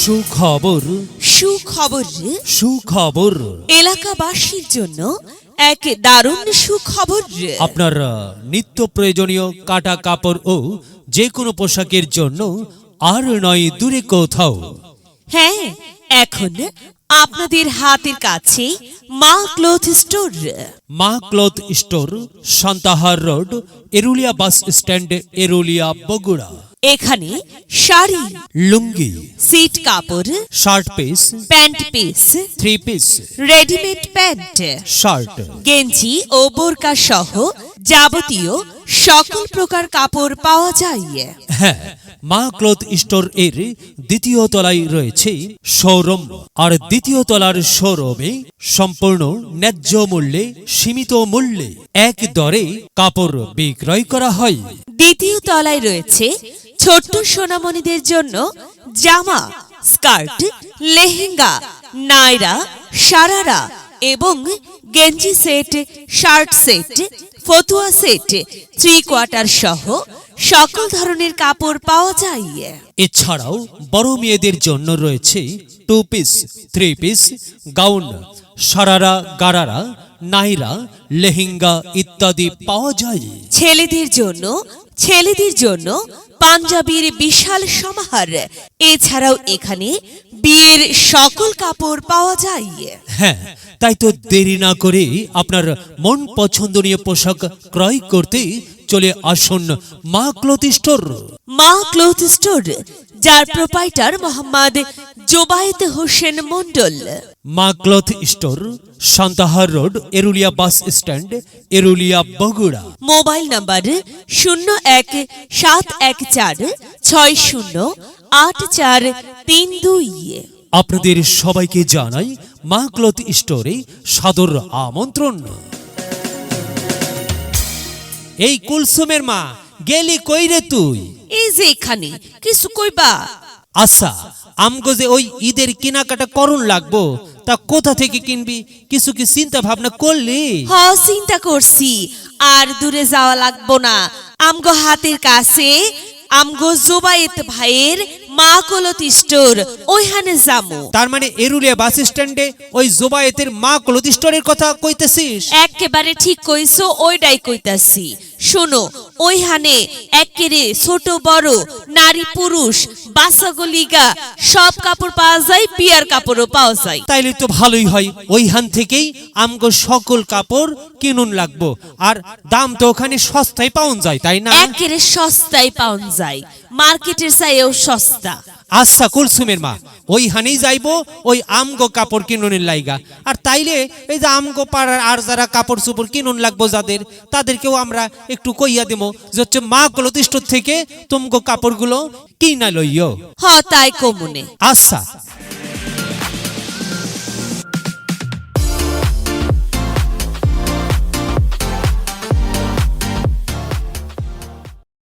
সুখবর। সুখবর। সুখবর। এলাকাবাসীর জন্য এক দারুণ সুখবর। আপনার নিত্য প্রয়োজনীয় কাটা কাপড় ও যে কোনো পোশাকের জন্য আর নয় দূরে কোথাও। হ্যাঁ এখন আপনাদের হাতের কাছে Ma cloth store. Ma cloth store Santahar road Erulia bus stand Erulia Bogura. এখানে শাড়ি লুঙ্গি সিট কাপড় shirt piece pant piece three piece readymade pant shirt গেঞ্জি ও বোরকা সহ যাবতীয় সকল প্রকার কাপড় পাওয়া যায়। হ্যাঁ মা ক্লথ স্টোর এর দ্বিতীয় তলায় রয়েছে শোরুম। আর দ্বিতীয় তলার শোরুমে সম্পূর্ণ ন্যায্য মূল্যে সীমিত মূল্যে এক দরে কাপড় বিক্রয় করা হয়। দ্বিতীয় তলায় রয়েছে ছোট্ট সোনামণিদের জন্য জামা স্কার্ট লেহেঙ্গা নায়রা সারারা এবং গেঞ্জি সেট শার্ট সেট ফতুয়া সেট থ্রি কোয়ার্টার সহ সকল ধরনের কাপড় পাওয়া যায়। এছাড়াও বড় মেয়েদের জন্য রয়েছে two piece three piece gown sharara gharara নাইরা লেহেঙ্গা ইত্যাদি পাওয়া যায়। ছেলেদের জন্য ছেলেদের জন্য পাঞ্জাবির বিশাল সমাহার। এছাড়াও এখানে বিয়ের সকল কাপড় পাওয়া যায়। হ্যাঁ তাই তো দেরি না করে আপনার মন পছন্দনীয় পোশাক ক্রয় করতে চলে আসুন Ma cloth store. Ma cloth store যার proprietor Mohammad Jobayet Hossain Mondal Ma cloth store Santahar road Erulia bus stand Erulia Bogura. Mobile number শূন্য এক সাত এক চার ছয় শূন্য আট চার তিন দুই। আপনাদের সবাইকে জানাই মা ক্লথ স্টোরে সাদর আমন্ত্রণ। এই কুলসুমের মা গেলি কইরে তুই? এই যে এখানে কিছু কইবা? আচ্ছা আমগো যে ওই ঈদের কেনাকাটা করুন লাগবো তা কোথা থেকে কিনবি? কিছু কি চিন্তা ভাবনা করলি? হ চিন্তা করছি। আর দূরে যাওয়া লাগবো না। আমগো হাতের কাছে আমগো জোবায়েত ভাইয়ের মা কলতি স্টোর ওইখানে যামু তার মানে এরুলিয়া বাস স্ট্যান্ডে ওই জোবায়েতের মা ক্লথ স্টোরের কথা কইতেছিস? একেবারে ঠিক কইছো ওইটাই কইতাছি। শোনো ওইখানে একেরে ছোট বড় নারী পুরুষ বাচ্চাগুলিগা সব কাপড় পাওয়া যায় বিয়ার কাপড়ও পাওয়া যায়। তাইলে তো ভালোই হয় ওইখান থেকেই আমগো সকল কাপড় কিনুন লাগবো আর দাম তো ওখানে সস্তায় পাওয়া যায় তাই না? একেরে সস্তায় পাওয়া যায় মার্কেটের চাইও সস্তা। আচ্ছা কুলসুমের মা ওইখানেই যাইব ওই আমগো কাপড় কিনুনের লাইগা। আর তাইলে এই যে আমগো পাড়ার আর যারা কাপড় চুপড় কিনুন লাগবো যাদের তাদেরকেও আমরা একটু কইয়া দেবো যে হচ্ছে মা কলতিষ্ঠ থেকে তুমগো কাপড়গুলো কিনা লইও হ তাই কমুনে। আচ্ছা।